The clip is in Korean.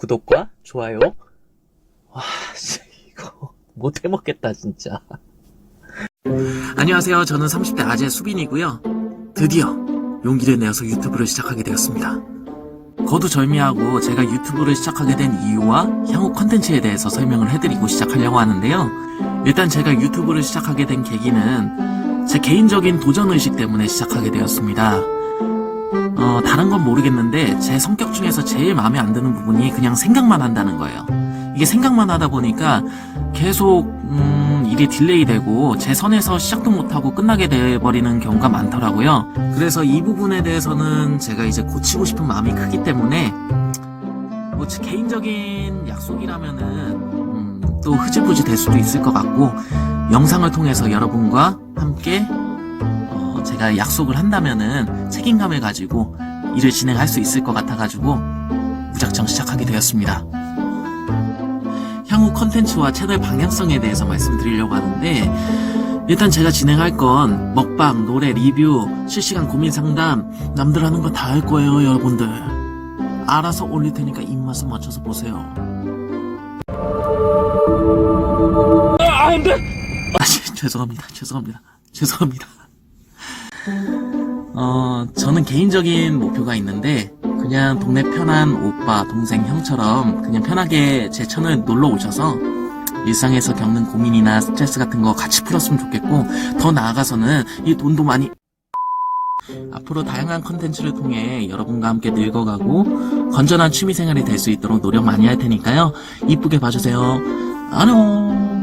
구독과 좋아요. 와, 씨, 이거 못 해 먹겠다, 진짜. 안녕하세요. 저는 30대 아재 수빈이고요. 드디어 용기를 내어서 유튜브를 시작하게 되었습니다. 거두절미하고 제가 유튜브를 시작하게 된 이유와 향후 컨텐츠에 대해서 설명을 해드리고 시작하려고 하는데요. 일단 제가 유튜브를 시작하게 된 계기는 제 개인적인 도전의식 때문에 시작하게 되었습니다. 어, 다른 건 모르겠는데 제 성격 중에서 제일 마음에 안 드는 부분이 그냥 생각만 한다는 거예요. 이게 생각만 하다 보니까 계속 음, 일이 딜레이 되고 제 선에서 시작도 못하고 끝나게 돼버리는 경우가 많더라고요. 그래서 이 부분에 대해서는 제가 이제 고치고 싶은 마음이 크기 때문에 뭐제 개인적인 약속이라면은 음, 또 흐지부지 될 수도 있을 것 같고 영상을 통해서 여러분과 함께 어, 제가 약속을 한다면은 책임감을 가지고 일을 진행할 수 있을 것 같아가지고 무작정 시작하게 되었습니다. 향후 컨텐츠와 채널 방향성에 대해서 말씀드리려고 하는데 일단 제가 진행할 건 먹방, 노래, 리뷰, 실시간 고민 상담 남들 하는 거 다 할 거예요 여러분들. 알아서 올릴 테니까 입맛에 맞춰서 보세요. 아 안돼! 아 죄송합니다. 죄송합니다. 죄송합니다 어 저는 개인적인 목표가 있는데 그냥 동네 편한 오빠, 동생, 형처럼 그냥 편하게 제 채널 놀러 오셔서 일상에서 겪는 고민이나 스트레스 같은 거 같이 풀었으면 좋겠고 더 나아가서는 이 돈도 많이 앞으로 다양한 컨텐츠를 통해 여러분과 함께 늙어가고 건전한 취미생활이 될 수 있도록 노력 많이 할 테니까요. 이쁘게 봐주세요. 안녕